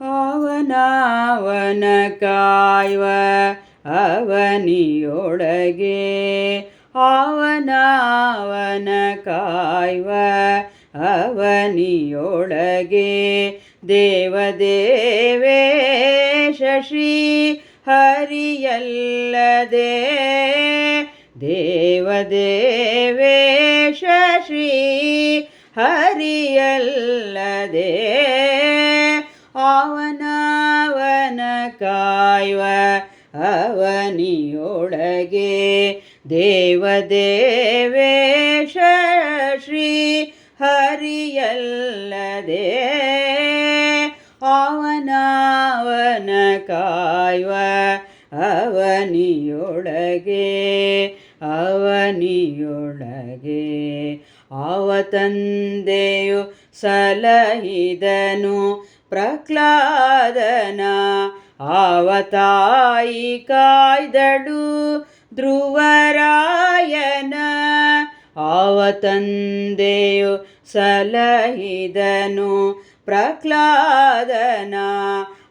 ಅವನವನ ಕಾಯುವ ಅವನಿಯೊಳಗೆ. ಅವನ ಕಾಯುವ ಅವನಿಯೊಳಗೆ. ದೇವದೇವೇಶ ಶ್ರೀ ಹರಿಯಲ್ಲದೆ. ದೇವದೇವೇಶ ಶ್ರೀ ಹರಿಯಲ್ಲದೆ. ಅವನಿಯೊಳಗೆ ದೇವದೇವೇಶ ಶ್ರೀ ಹರಿಯಲ್ಲದೆ ಅವನವನ ಕಾಯುವ ಅವನಿಯೊಳಗೆ ಅವನಿಯೊಳಗೆ. ಆವ ತಂದೆಯು ಸಲಹಿದನು, ಪ್ರಹ್ಲಾದನ ಆವ ತಾಯಿ ಕಾಯ್ದಳು. ಧ್ರುವರಾಯನ ಆವ ಸಲಹಿದನು ಪ್ರಹ್ಲಾದನ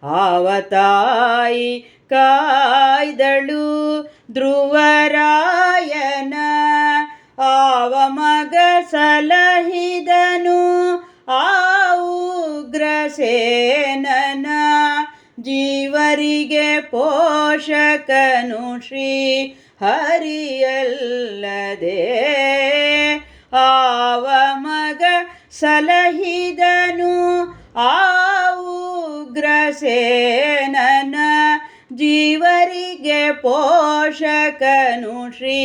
ಅವತಾಯಿ ಕಾಯ್ದಳು. ಧ್ರುವರಾಯನ ಆವ ಮಗ ಸಲಹಿದನು ಜೀವರಿಗೆ ಪೋಷಕನು ಶ್ರೀ ಹರಿಯಲ್ಲದೆ. ಆವ ಮಗ ಸಲಹಿದನು, ಆ ಉಗ್ರಸೇನನ ಜೀವರಿಗೆ ಪೋಷಕನು ಶ್ರೀ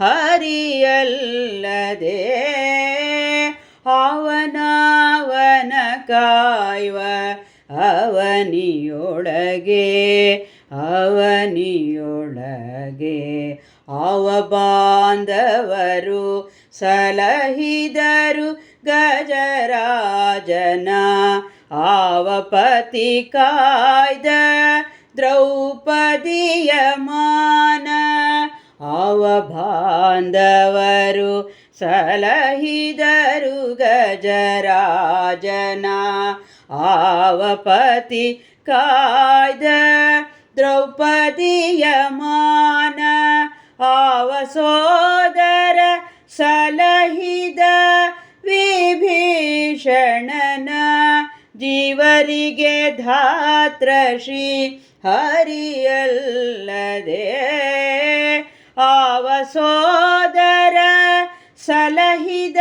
ಹರಿಯಲ್ಲದೆ. ಅವನವನ ಕಾಯುವ ಅವನಿಯೊಳಗೆ ಅವನಿಯೊಳಗೆ ಅವ ಬಾಂಧವರು ಸಲಹಿದರು ಗಜರಾಜನ ಆವ ಪತಿ ಕಾಯ್ದ ದ್ರೌಪದಿಯ ಮಾನ, ಅವ ಬಾಂಧವರು ಸಲಹಿದರು ಗಜರಾಜನ ಮಾನ ಆವ ಸೋದರ ಸಲಹಿದ ವಿಭೀಷಣನ ಜೀವರಿಗೆ ಧಾತ್ರ ಶ್ರೀ ಹರಿಯಲ್ಲದೆ ಆವ ಸೋದರ ಸಲಹಿದ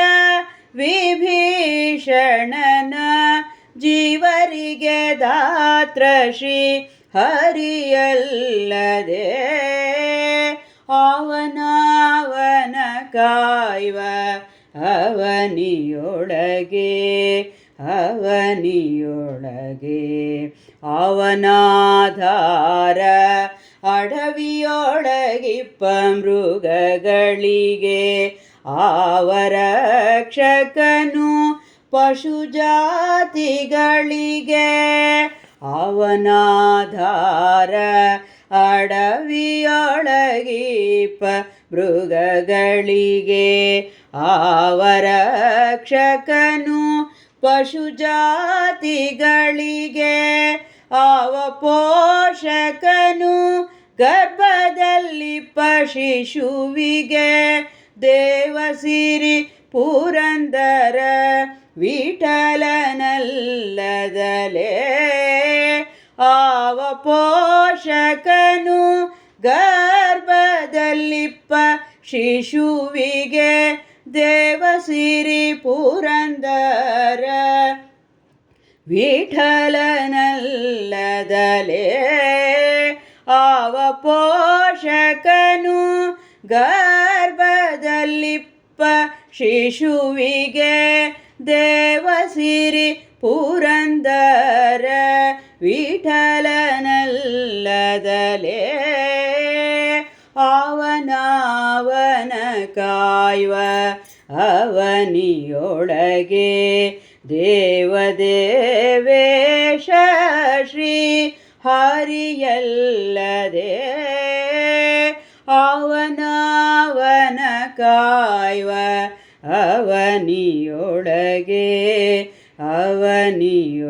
ವಿಭೀಷಣನ ಜೀವರಿಗೆ ದಾತ್ರ ಶ್ರೀ ಹರಿಯಲ್ಲದೆ ಅವನವನ ಕಾಯುವ ಅವನಿಯೊಳಗೆ ಅವನಿಯೊಳಗೆ ಅವನಾಧಾರ ಅಡವಿಯೊಳಗಿಪ್ಪ ಮೃಗಗಳಿಗೆ ಆವರಕ್ಷಕನು ಪಶು ಜಾತಿಗಳಿಗೆ ಅವನಾಧಾರ ಭೃಗಗಳಿಗೆ ಮೃಗಗಳಿಗೆ ಆವರಕ್ಷಕನು ಪಶು ಜಾತಿಗಳಿಗೆ ಅವ ಪೋಷಕನು ಗರ್ಭದಲ್ಲಿ ಪಶಿಶುವಿಗೆ ದೇವಸಿರಿ ಪುರಂದರ ವಿಠಲನಲ್ಲದಲೇ ಆವ ಪೋಷಕನು ಗರ್ಭದಲ್ಲಿಪ್ಪ ಶಿಶುವಿಗೆ ದೇವಸಿರಿ ಪುರಂದರ. ವಿಠಲನಲ್ಲದಲೇ ಆವ ಪೋಷಕನು ಗರ್ಭದಲ್ಲಿಪ್ಪ ಶಿಶುವಿಗೆ ದೇವಸಿರಿ ಪುರಂದರ ವಿಠಲನಲ್ಲದಲೇ. ಅವನಾವನ ಕಾಯುವ ಅವನಿಯೊಳಗೆ ದೇವದೇವೇಶ ಶ್ರೀ ಹರಿಯಲ್ಲದೆ. ಅವನಾವನ ಕಾಯುವ ಅವನಿಯೊಳಗೆ ಅವನಿಯೊಳಗೆ.